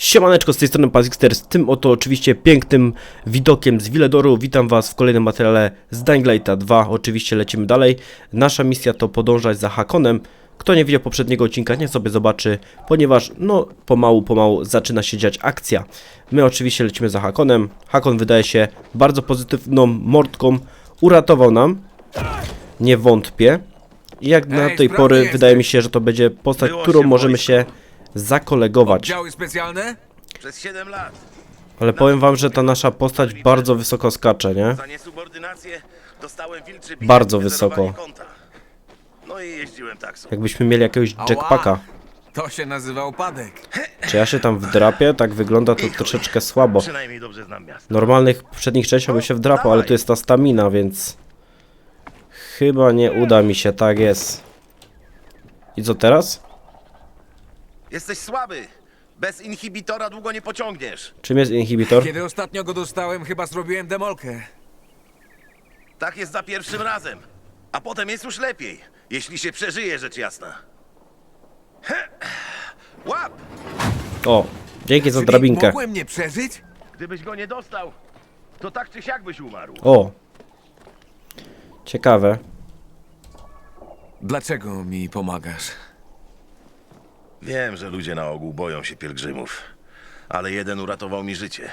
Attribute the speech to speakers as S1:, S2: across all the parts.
S1: Siemaneczko, z tej strony Pazixter, z tym oto oczywiście pięknym widokiem z Wiledoru. Witam was w kolejnym materiale z Dying Lighta 2. Oczywiście lecimy dalej. Nasza misja to podążać za Hakonem. Kto nie widział poprzedniego odcinka, niech sobie zobaczy, ponieważ no pomału, pomału zaczyna się dziać akcja. My oczywiście lecimy za Hakonem. Hakon wydaje się bardzo pozytywną mordką. Uratował nam, nie wątpię. I jak na
S2: Ej,
S1: tej pory wydaje mi się, że to będzie postać, którą możemy się zakolegować.
S2: Działy specjalne?
S3: Przez 7 lat.
S1: Ale powiem wam, że ta nasza postać bardzo wysoko skacze, nie?
S3: Za niesubordynację dostałem wilczy bilet
S1: Bardzo
S3: i
S1: wysoko.
S3: Konta. No i jeździłem taksą.
S1: Jakbyśmy mieli jakiegoś jackpacka.
S2: To się nazywa upadek.
S1: Czy ja się tam wdrapię? Tak wygląda to troszeczkę słabo.
S3: Przynajmniej dobrze znam miasto.
S1: Normalnych poprzednich częściach by się wdrapał, ale tu jest ta stamina, więc... Chyba nie uda mi się, tak jest. I co teraz?
S3: Jesteś słaby. Bez inhibitora długo nie pociągniesz.
S1: Czym jest inhibitor?
S2: Kiedy ostatnio go dostałem, chyba zrobiłem demolkę.
S3: Tak jest za pierwszym razem. A potem jest już lepiej, jeśli się przeżyje, rzecz jasna. He. Łap!
S1: O, dzięki za
S2: Czyli
S1: drabinkę.
S2: mogłem nie przeżyć?
S3: Gdybyś go nie dostał, to tak czy siak byś umarł.
S1: O. Ciekawe.
S2: Dlaczego mi pomagasz?
S3: Wiem, że ludzie na ogół boją się pielgrzymów. Ale jeden uratował mi życie.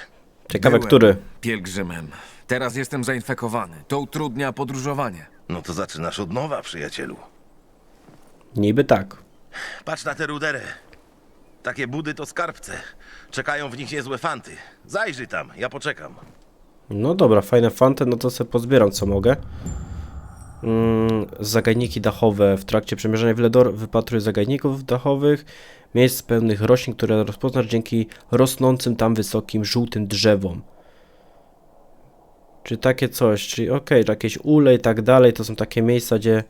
S1: Ciekawe,
S2: Byłem
S1: który.
S2: Pielgrzymem. Teraz jestem zainfekowany. To utrudnia podróżowanie.
S3: No to zaczynasz od nowa, przyjacielu.
S1: Niby tak.
S3: Patrz na tę ruderę. Takie budy to skarbce. Czekają w nich niezłe fanty. Zajrzyj tam, ja poczekam.
S1: No dobra, fajne fanty, no to sobie pozbieram co mogę. Mm, zagajniki dachowe. W trakcie przemierzania Wiledor wypatruj zagajników dachowych, miejsc pełnych roślin, które rozpoznasz dzięki rosnącym tam wysokim, żółtym drzewom. Czy takie coś, czyli okej, jakieś ule i tak dalej, to są takie miejsca, gdzie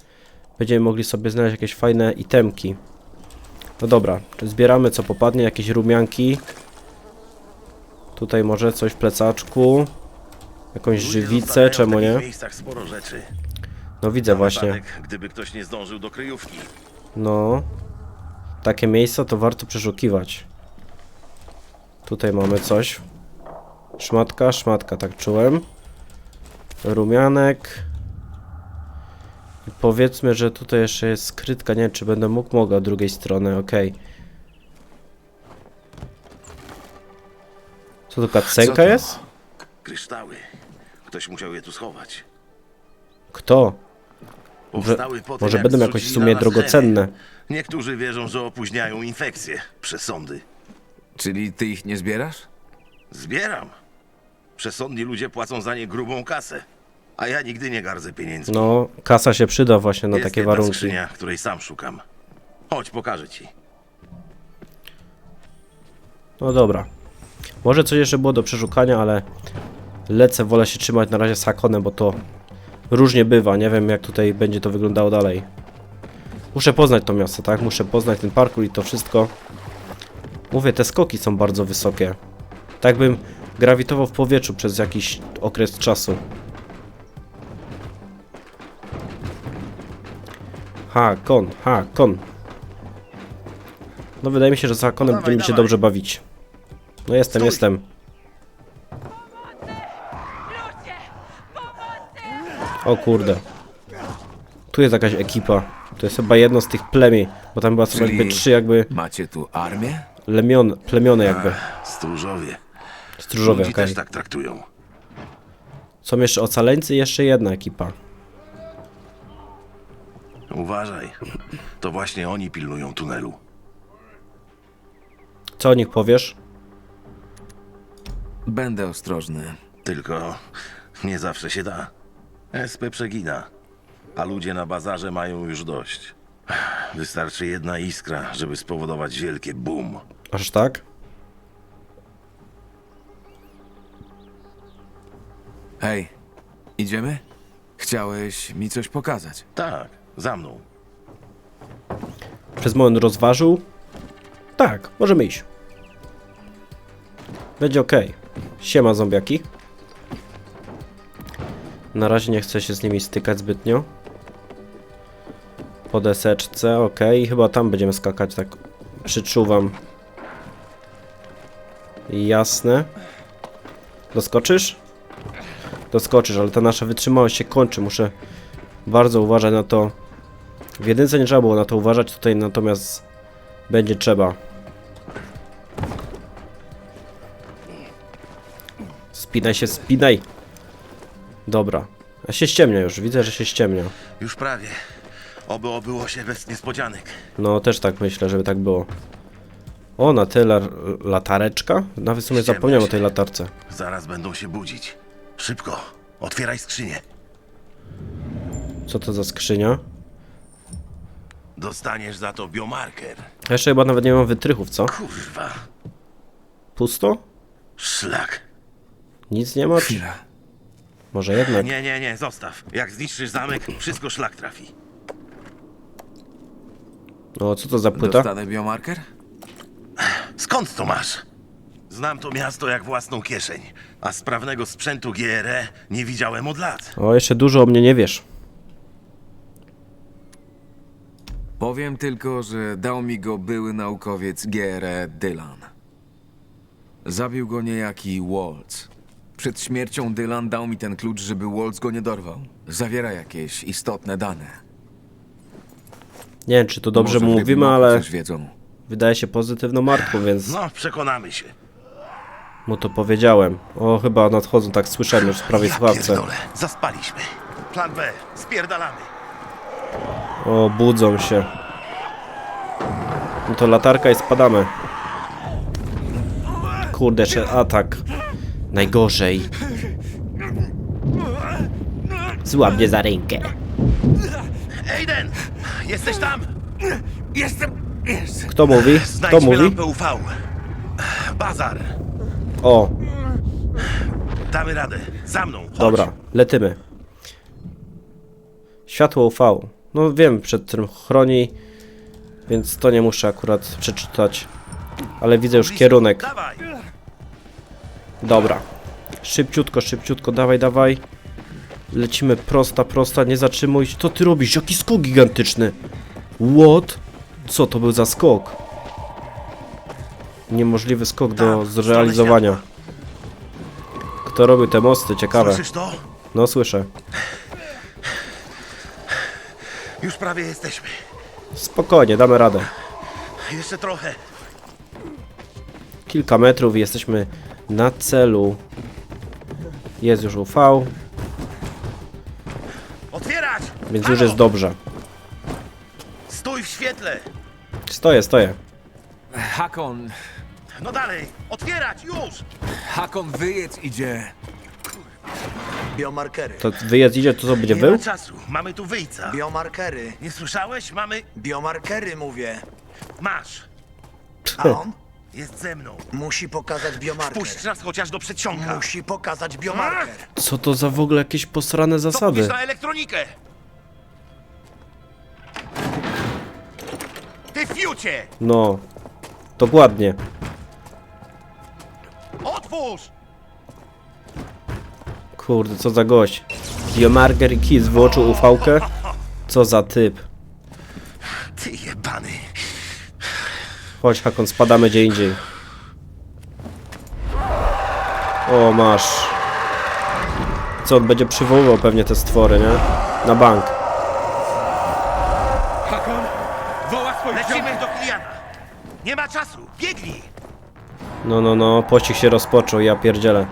S1: będziemy mogli sobie znaleźć jakieś fajne itemki. No dobra, zbieramy co popadnie, jakieś rumianki. Tutaj może coś w plecaczku. Jakąś żywicę, czemu nie? No widzę
S3: Na
S1: właśnie.
S3: wypadek, gdyby ktoś nie zdążył do kryjówki.
S1: No. Takie miejsca to warto przeszukiwać. Tutaj mamy coś. Szmatka, szmatka, tak czułem. Rumianek. I powiedzmy, że tutaj jeszcze jest skrytka. Nie wiem, czy będę mógł, mogę od drugiej strony, okej. Co to,
S2: Co
S1: kacenka
S2: to?
S1: jest?
S3: Kryształy. Ktoś musiał je tu schować.
S1: Kto?
S3: Powstały po tym,
S1: Może
S3: jak
S1: będą jakoś w sumie drogocenne.
S3: ziemię. Niektórzy wierzą, że opóźniają infekcje przesądy.
S2: Czyli ty ich nie zbierasz?
S3: Zbieram. Przesądni ludzie płacą za nie grubą kasę. A ja nigdy nie gardzę pieniędzmi.
S1: No, kasa się przyda właśnie na
S3: jest
S1: takie warunki.
S3: skrzynia, której sam szukam. Chodź, pokażę ci.
S1: No dobra. Może coś jeszcze było do przeszukania, ale lecę, wolę się trzymać na razie z Hakonem, bo to różnie bywa. Nie wiem, jak tutaj będzie to wyglądało dalej. Muszę poznać to miasto, tak? Muszę poznać ten parkour i to wszystko. Mówię, te skoki są bardzo wysokie. Tak bym grawitował w powietrzu przez jakiś okres czasu. Hakon, Hakon. No wydaje mi się, że z Hakonem
S3: Dawaj,
S1: będziemy się dobrze bawić. No jestem,
S3: Stój.
S1: jestem. O kurde. Tu jest jakaś ekipa. To jest chyba jedno z tych plemień, bo tam chyba są
S2: Czyli-
S1: jakby trzy jakby
S2: Macie tu armię?
S1: lemion, plemiony jakby.
S3: Stróżowie.
S1: Stróżowie,
S3: Ludzi
S1: okej.
S3: też tak traktują.
S1: Są jeszcze ocaleńcy i jeszcze jedna ekipa.
S3: Uważaj. To właśnie oni pilnują tunelu.
S1: Co o nich powiesz?
S2: Będę ostrożny.
S3: Tylko nie zawsze się da. SP przegina, a ludzie na bazarze mają już dość. Wystarczy jedna iskra, żeby spowodować wielkie boom.
S1: Aż tak?
S2: Hej, idziemy? Chciałeś mi coś pokazać.
S3: Tak, za mną.
S1: Przez moment rozważył. Tak, możemy iść. Będzie ok. Siema zombiaki. Na razie nie chcę się z nimi stykać zbytnio. Po deseczce, ok. I chyba tam będziemy skakać, tak przyczuwam. Jasne. Doskoczysz? Doskoczysz, ale ta nasza wytrzymałość się kończy. Muszę bardzo uważać na to. W jedynce nie trzeba było na to uważać, tutaj natomiast będzie trzeba. Spinaj się, spinaj. Dobra. A się ściemnia już, widzę, że się ściemnia.
S3: Już prawie. Oby obyło się bez niespodzianek.
S1: No, też tak myślę, żeby tak było. O, na tyle latareczka? Nawet w sumie
S3: Ściemnia
S1: zapomniałem o
S3: się.
S1: tej latarce.
S3: Zaraz będą się budzić. Szybko, otwieraj skrzynię.
S1: Co to za skrzynia?
S3: Dostaniesz za to biomarker.
S1: Ja jeszcze chyba nawet nie mam wytrychów, co?
S3: Kurwa,
S1: Pusto?
S3: szlak.
S1: Nic nie ma?
S2: Chwila.
S1: Może jednak.
S3: Nie, nie, nie, zostaw. Jak zniszczysz zamek, wszystko szlak trafi.
S1: O, co to za płyta?
S2: Dostanę biomarker?
S3: Skąd to masz? Znam to miasto jak własną kieszeń, a sprawnego sprzętu GRE nie widziałem od lat.
S1: O, jeszcze dużo o mnie nie wiesz.
S2: Powiem tylko, że dał mi go były naukowiec G.R. Dylan. Zabił go niejaki Waltz. Przed śmiercią Dylan dał mi ten klucz, żeby Waltz go nie dorwał. Zawiera jakieś istotne dane.
S1: Nie wiem, czy to dobrze
S2: Może w
S1: mówimy, ale
S2: Coś wiedzą.
S1: wydaje się pozytywną marką, więc
S3: No, przekonamy się.
S1: mu to powiedziałem. O, chyba nadchodzą, tak słyszałem już w prawej
S3: Ja
S1: słuchawce.
S3: pierdolę, zaspaliśmy. Plan B, spierdalamy.
S1: O, budzą się. No to latarka i spadamy. Kurde, jeszcze atak. Najgorzej. Złap mnie za rękę.
S3: Ejden, jesteś tam?
S2: Jestem! Jest!
S1: Kto mówi? Kto
S3: Znajdźmy
S1: mówi?
S3: lampę UV. Bazar.
S1: O,
S3: Damy radę. Za mną. Chodź.
S1: dobra, letymy. Światło UV. No wiem, przed tym chroni, więc to nie muszę akurat przeczytać. Ale widzę już
S3: Blisko.
S1: kierunek.
S3: Dawaj.
S1: Dobra. Szybciutko, szybciutko, dawaj, dawaj. Lecimy prosta, prosta, nie zatrzymuj się. Co ty robisz? Jaki skok gigantyczny? What? Co to był za skok? Niemożliwy skok do
S3: stronę
S1: zrealizowania. Kto robił te mosty? Ciekawe.
S3: Słyszysz to?
S1: No słyszę.
S3: Już prawie jesteśmy.
S1: Spokojnie, damy radę.
S3: Jeszcze trochę.
S1: Kilka metrów i jesteśmy na celu. Jest już UV,
S3: Otwierać!
S1: więc już jest dobrze.
S3: Stój w świetle!
S1: Stoję, stoję.
S2: Hakon!
S3: No dalej! Otwierać! Już!
S2: Hakon, wyjedź idzie!
S4: Biomarkery.
S1: To wyjazd idzie, to co będzie
S3: Nie
S1: był?
S3: ma czasu. Mamy tu wyjca.
S4: Biomarkery.
S3: Nie słyszałeś? Mamy...
S4: Biomarkery mówię.
S3: Masz.
S4: A on
S3: Jest ze mną.
S4: musi pokazać biomarker.
S3: Puść nas chociaż do przedsionka.
S4: Musi pokazać biomarker.
S1: Co to za w ogóle jakieś posrane
S3: To
S1: zasady?
S3: mówisz na elektronikę! Ty fiucie!
S1: No, dokładnie.
S3: Otwórz!
S1: Kurde, co za gość. Biomarker i Kiss wyłączył ufałkę? Co za typ.
S3: Ty jebany.
S1: Chodź, Hakon, spadamy gdzie indziej. O, masz. Co, on będzie przywoływał pewnie te stwory, nie? Na bank.
S2: Hakon! Woła swoich
S3: Lecimy do Kiliana. Nie ma czasu. Biegnij!
S1: No, no, no, pościg się rozpoczął, ja pierdzielę.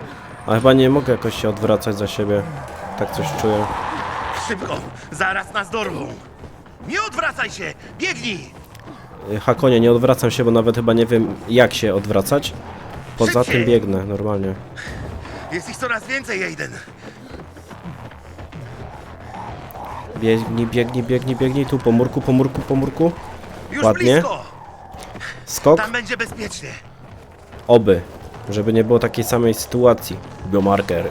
S1: A chyba nie mogę jakoś się odwracać za siebie. Tak coś czuję.
S3: Szybko! Zaraz nas dorwą. Nie odwracaj się! Biegnij!
S1: Y, Hakonie, nie odwracam się, bo nawet chyba nie wiem jak się odwracać. Poza
S3: Szybciej!
S1: tym biegnę, normalnie.
S3: Jest ich coraz więcej, Aiden.
S1: Biegnij, biegnij, biegnij, biegnij. Tu, po murku, po murku, po murku.
S3: Już
S1: Ładnie.
S3: blisko!
S1: Skok.
S3: Tam będzie bezpiecznie.
S1: Oby. Żeby nie było takiej samej sytuacji. Biomarker.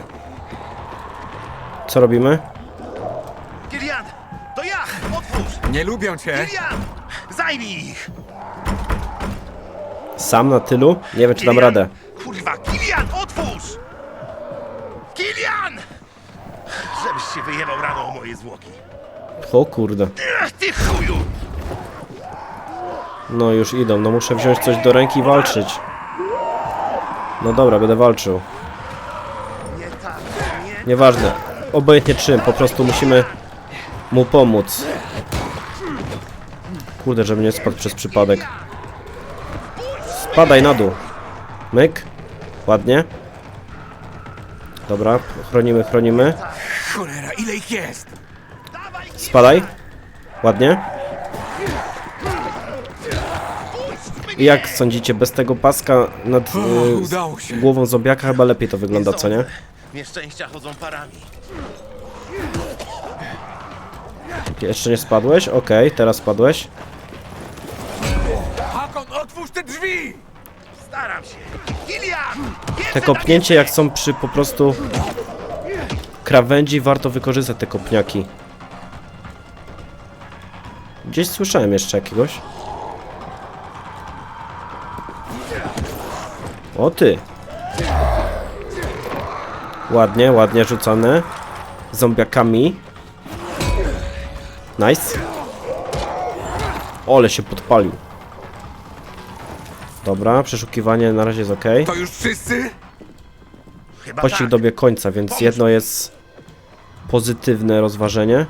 S1: Co robimy?
S3: Kilian! To ja! Otwórz!
S2: Nie lubią cię!
S3: Kilian! Zajmij ich!
S1: Sam na tylu? Nie wiem, czy dam
S3: Kilian!
S1: radę.
S3: Kurwa, Kilian, otwórz! Kilian! Żebyś się wyjebał rano o moje zwłoki.
S1: O kurde.
S3: Ty chuju!
S1: No już idą. No muszę wziąć coś do ręki i walczyć. No dobra, będę walczył.
S4: Nie tak, nie.
S1: Nieważne. Obojętnie czym, po prostu musimy mu pomóc. Kurde, żeby nie spadł przez przypadek. Spadaj na dół. Myk. Ładnie. Dobra, chronimy, chronimy.
S2: Cholera, ile ich jest?
S1: Spadaj. Ładnie. I jak sądzicie, bez tego paska nad y,
S2: udało się.
S1: głową zombiaka chyba lepiej to wygląda, co nie?
S3: Nieszczęścia chodzą parami.
S1: Jeszcze nie spadłeś? Okej, teraz spadłeś.
S2: Te drzwi!
S4: Staram się. Kilian!
S1: Te kopnięcie jak są przy po prostu krawędzi, warto wykorzystać te kopniaki. Gdzieś słyszałem jeszcze jakiegoś. O ty! Ładnie, ładnie rzucane. Zombiakami. Nice. Ole się podpalił. Dobra, przeszukiwanie na razie jest ok.
S2: To już wszyscy?
S4: Chyba
S1: Pościg
S4: tak.
S1: dobiegł końca, więc jedno jest pozytywne rozważenie.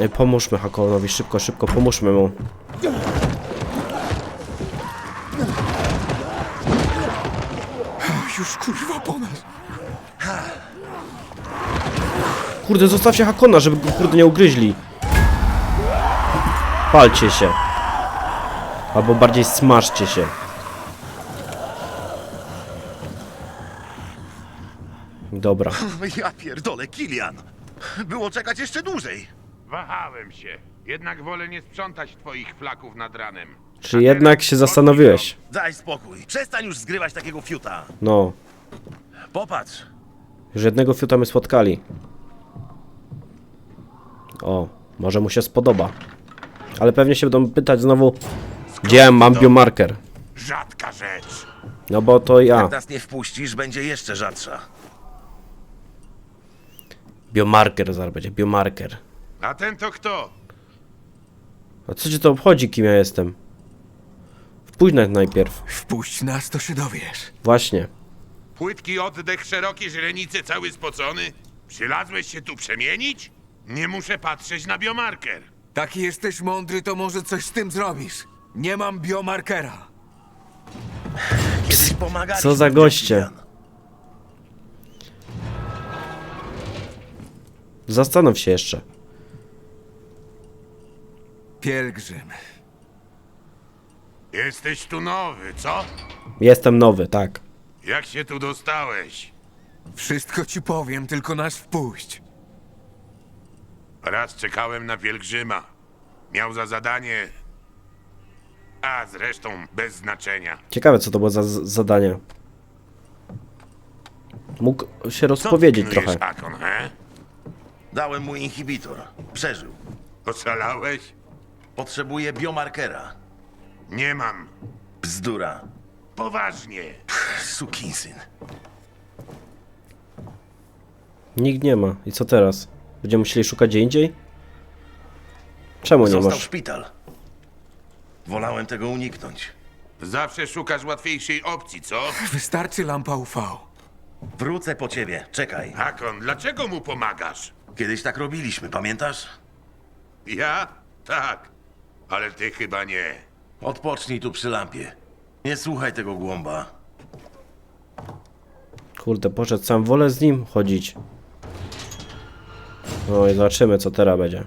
S1: Ej, Pomóżmy Hakonowi, szybko, szybko, pomóżmy mu.
S2: Już kurwa po nas.
S1: Kurde, zostawcie Hakona, żeby go kurde nie ugryźli. Palcie się. Albo bardziej smaszcie się. Dobra.
S3: Ja pierdolę, Kilian. Było czekać jeszcze dłużej.
S5: Wahałem się. Jednak wolę nie sprzątać twoich flaków nad ranem.
S1: Czy jednak się zastanowiłeś?
S3: Daj spokój. Przestań już zgrywać takiego fiuta.
S1: No.
S3: Popatrz.
S1: Już jednego fiuta my spotkali. O, może mu się spodoba. Ale pewnie się będą pytać znowu, gdzie mam biomarker.
S5: Rzadka rzecz.
S1: No bo to ja.
S3: Jak nas nie wpuścisz, będzie jeszcze rzadsza.
S1: Biomarker zaraz będzie, biomarker.
S5: A ten to kto?
S1: A co cię to obchodzi, kim ja jestem? Wpójdź nawet najpierw.
S2: Wpuść nas, to się dowiesz.
S1: Właśnie.
S5: Płytki oddech, szerokie źrenice, cały spocony? Przylazłeś się tu przemienić? Nie muszę patrzeć na biomarker.
S2: Taki jesteś mądry, to może coś z tym zrobisz. Nie mam biomarkera.
S3: Kiedyś pomagaliśmy
S1: Co za
S3: ludziom,
S1: goście. Zastanów się jeszcze.
S2: Pielgrzym.
S5: Jesteś tu nowy, co?
S1: Jestem nowy, tak.
S5: Jak się tu dostałeś?
S2: Wszystko ci powiem, tylko nas wpuść.
S5: Raz czekałem na pielgrzyma. Miał za zadanie... A zresztą bez znaczenia.
S1: Ciekawe, co to było za z- zadanie. Mógł się rozpowiedzieć trochę.
S5: Akon, he?
S3: Dałem mu inhibitor. Przeżył.
S5: Oszalałeś?
S3: Potrzebuje biomarkera.
S5: Nie mam.
S3: Bzdura.
S5: Poważnie.
S3: Sukinsyn.
S1: Nikt nie ma. I co teraz? Będziemy musieli szukać gdzie indziej? Czemu nie
S3: Został
S1: masz?
S3: szpital. Wolałem tego uniknąć.
S5: Zawsze szukasz łatwiejszej opcji, co?
S2: Wystarczy lampa UV.
S3: Wrócę po ciebie. Czekaj.
S5: Hakon, dlaczego mu pomagasz?
S3: Kiedyś tak robiliśmy, pamiętasz?
S5: Ja? Tak. Ale ty chyba nie.
S3: Odpocznij tu przy lampie. Nie słuchaj tego głąba.
S1: Kurde, poszedł sam. Wolę z nim chodzić. No i zobaczymy, co teraz będzie.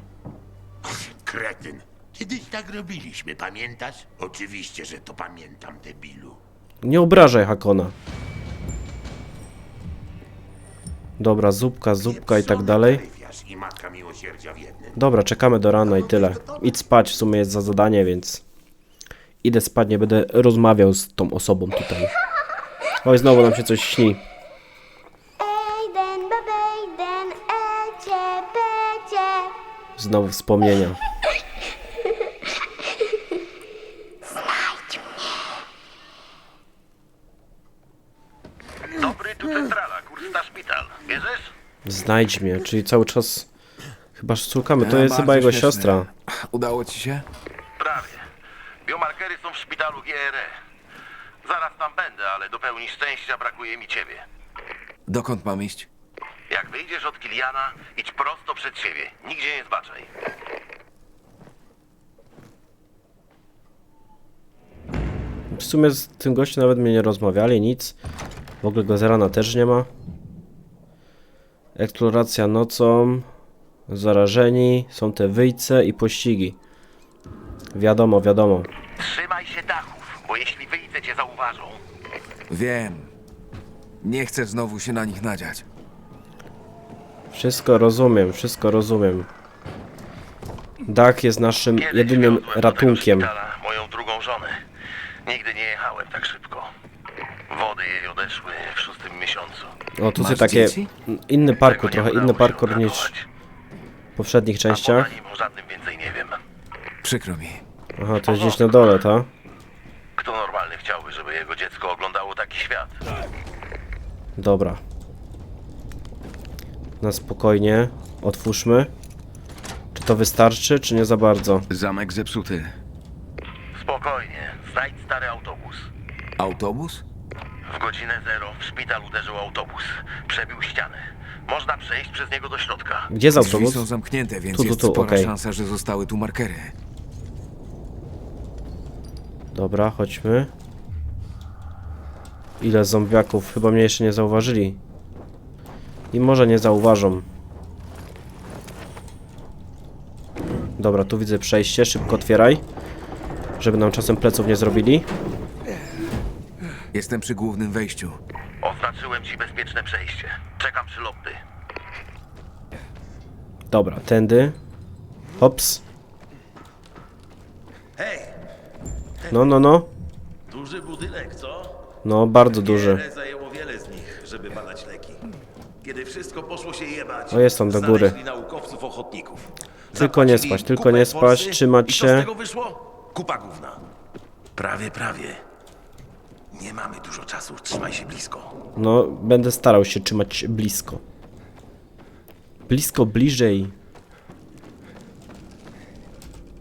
S5: Kretyn. Kiedyś tak robiliśmy, pamiętasz? Oczywiście, że to pamiętam, debilu.
S1: Nie obrażaj Hakona. Dobra, zupka, zupka i tak dalej.
S5: Tryfiarz i matka miłosierdzia w jednym.
S1: Dobra, czekamy do rana i tyle. Idź spać, w sumie jest za zadanie, więc... Idę spać, nie będę rozmawiał z tą osobą tutaj. Oj, znowu nam się coś śni.
S6: Ejden, babejden, ecie, pecie.
S1: Znowu wspomnienia.
S3: Dobry, tu centrala, kurs na szpital. Bierzesz?
S1: Znajdź mnie, czyli cały czas... Chyba szukamy, to
S2: A,
S1: jest chyba jego
S2: śmieszne.
S1: siostra.
S2: Udało ci się?
S3: Prawie. Biomarkery są w szpitalu GRE. Zaraz tam będę, ale do pełni szczęścia brakuje mi ciebie.
S2: Dokąd mam iść?
S3: Jak wyjdziesz od Kiliana, idź prosto przed siebie. Nigdzie nie zbaczaj.
S1: W sumie z tym gościem nawet mnie nie rozmawiali, nic. W ogóle go z rana też nie ma. Eksploracja nocą. Zarażeni. Są te wyjce i pościgi. Wiadomo, wiadomo.
S3: Trzymaj się dachów, bo jeśli wyjdę cię zauważą,
S2: Wiem. Nie chcę znowu się na nich nadziać.
S1: Wszystko rozumiem, wszystko rozumiem. Dach jest naszym
S3: Kiedyś
S1: jedynym
S3: do tego
S1: ratunkiem.
S3: szpitala moją drugą żonę. Nigdy nie jechałem tak szybko. Wody jej odeszły w szóstym miesiącu.
S1: O, tu
S2: Masz
S1: jest takie
S2: dzieci?
S1: inny
S3: Tego
S1: parkour, trochę inny parkour niż w poprzednich częściach.
S3: nim o żadnym więcej nie wiem.
S2: Przykro mi.
S1: Aha, to jest gdzieś na dole, tak?
S3: Kto normalny chciałby, żeby jego dziecko oglądało taki świat?
S1: Dobra. Na spokojnie. Otwórzmy. Czy to wystarczy, czy nie za bardzo?
S2: Zamek zepsuty.
S3: Spokojnie, znajdź stary autobus.
S2: Autobus?
S3: W godzinę zero w szpital uderzył autobus. Przebił ścianę. Można przejść przez niego do środka.
S1: Gdzie jest
S2: Drzwi
S1: autobus?
S2: są zamknięte, więc
S1: Tu, tu,
S2: jest
S1: tu,
S2: spora
S1: okej.
S2: szansa, że zostały tu markery.
S1: Dobra, chodźmy. Ile zombiaków? Chyba mnie jeszcze nie zauważyli. I może nie zauważą. Dobra, tu widzę przejście. Szybko otwieraj. Żeby nam czasem pleców nie zrobili.
S2: Jestem przy głównym wejściu.
S3: Oznaczyłem ci bezpieczne przejście. Czekam przy lobby.
S1: Dobra, tędy. Hops.
S3: Hej,
S1: No, no, no.
S3: duży budynek, co?
S1: No, bardzo duży.
S3: Wiele zajęło wiele z nich, żeby badać leki. Kiedy wszystko poszło się jebać,
S1: O, jest tam do góry.
S3: znaleźli naukowców ochotników.
S1: Tylko nie
S3: Zapłacili
S1: spać, tylko
S3: kupę
S1: nie spać,
S3: forsy
S1: trzymać
S3: i
S1: się.
S3: z tego wyszło? Kupa gówna. Prawie, prawie. Nie mamy dużo czasu, trzymaj się blisko.
S1: No, będę starał się trzymać blisko. Blisko, bliżej.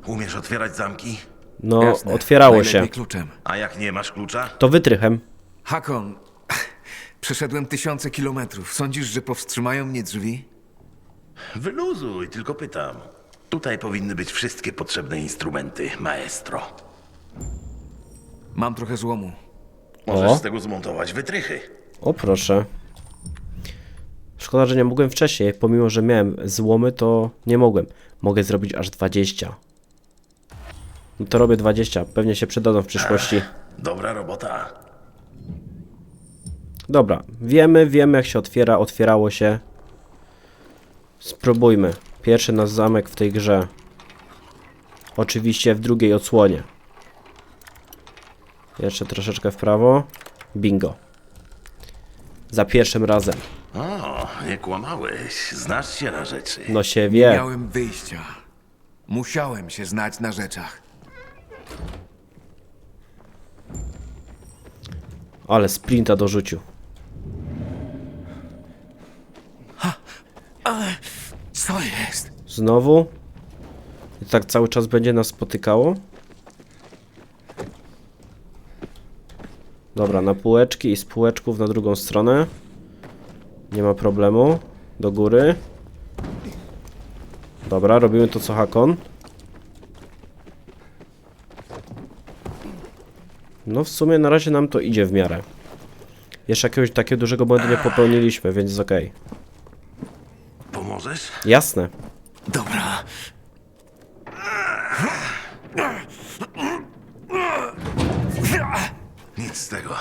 S3: Umiesz otwierać zamki?
S1: No,
S2: Jasne.
S1: otwierało
S2: Najlepiej
S1: się.
S2: kluczem.
S3: A jak nie masz klucza?
S1: To wytrychem.
S2: Hakon, przeszedłem tysiące kilometrów. Sądzisz, że powstrzymają mnie drzwi?
S3: Wyluzuj, tylko pytam. Tutaj powinny być wszystkie potrzebne instrumenty, maestro.
S2: Mam trochę złomu.
S3: Możesz
S1: O.
S3: z tego zmontować wytrychy.
S1: O proszę. Szkoda, że nie mogłem wcześniej. Pomimo, że miałem złomy, to nie mogłem. Mogę zrobić aż 20. No to robię 20. Pewnie się przydadzą w przyszłości.
S3: Dobra robota.
S1: Dobra, wiemy, wiemy jak się otwiera. Otwierało się. Spróbujmy. Pierwszy nasz zamek w tej grze. Oczywiście w drugiej odsłonie. Jeszcze troszeczkę w prawo. Bingo. Za pierwszym razem.
S3: O, nie kłamałeś. Znasz się na rzeczy.
S1: No się
S2: Nie
S1: wie.
S2: miałem wyjścia. Musiałem się znać na rzeczach.
S1: Ale sprinta dorzucił.
S2: Co jest?
S1: Znowu? I tak cały czas będzie nas spotykało? Dobra, na półeczki i z półeczków na drugą stronę. Nie ma problemu. Do góry. Dobra, robimy to co Hakon. No w sumie na razie nam to idzie w miarę. Jeszcze jakiegoś takiego dużego błędu nie popełniliśmy, więc jest okej.
S3: Pomożesz?
S1: Jasne.
S2: Dobra.
S3: Nic z tego.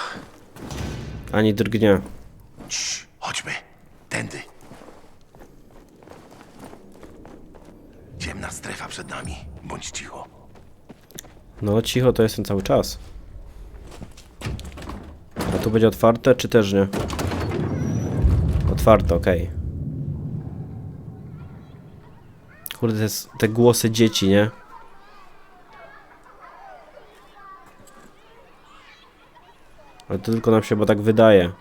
S1: Ani drgnie.
S3: Cii, chodźmy. Tędy. Ciemna strefa przed nami. Bądź cicho.
S1: No, cicho to jestem cały czas. A tu będzie otwarte, czy też nie? Otwarte, okej. Kurde, te, te głosy dzieci, nie? Ale to tylko nam się chyba tak wydaje.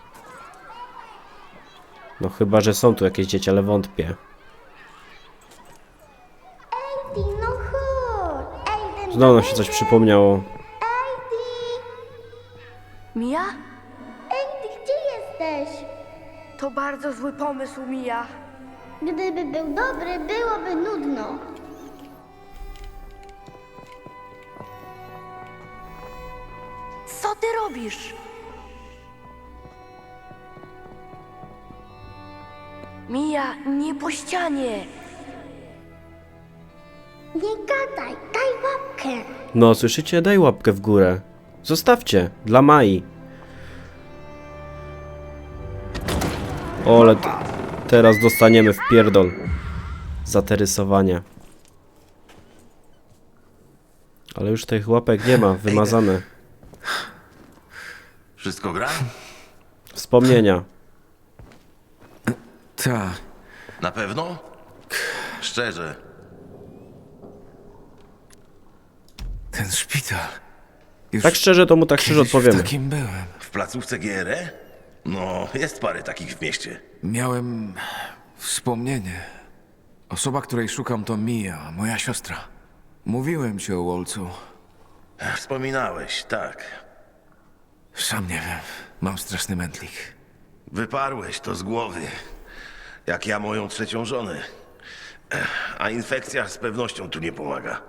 S1: No chyba, że są tu jakieś dzieci, ale wątpię.
S6: No chodź. Ej, ten
S1: Znowu nam się coś przypomniało.
S7: Mia?
S6: Andy, gdzie jesteś?
S7: To bardzo zły pomysł, Mia.
S6: Gdyby był dobry, byłoby nudno.
S7: Co ty robisz? Mia, nie po ścianie.
S6: Nie gadaj, daj łapkę.
S1: No, słyszycie? Daj łapkę w górę. Zostawcie, dla Mai. Ole, t- teraz dostaniemy w pierdol. Za te rysowanie. Ale już tych łapek nie ma, wymazane.
S3: Wszystko gra?
S1: Wspomnienia.
S2: Tak.
S3: Na pewno? Szczerze.
S2: Ten szpital. Już
S1: Tak szczerze, to mu tak szczerze
S2: kiedyś
S1: odpowiemy.
S2: W takim byłem.
S3: W placówce GRE? No, jest parę takich w mieście.
S2: Miałem wspomnienie. Osoba, której szukam, to Mia, moja siostra. Mówiłem ci o Wolcu.
S3: Wspominałeś, tak.
S2: Sam nie wiem. Mam straszny mętlik.
S3: Wyparłeś to z głowy. Jak ja moją trzecią żonę. A infekcja z pewnością tu nie pomaga.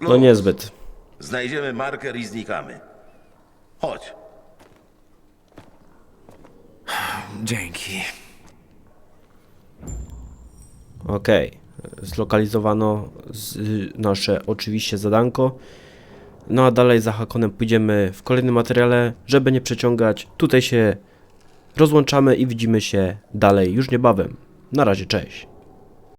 S1: No niezbyt.
S3: Znajdziemy marker i znikamy. Chodź.
S2: Dzięki.
S1: Okej. Zlokalizowano z, nasze oczywiście zadanko. No a dalej za Hakonem pójdziemy w kolejnym materiale, żeby nie przeciągać. Tutaj się rozłączamy i widzimy się dalej już niebawem. Na razie, cześć.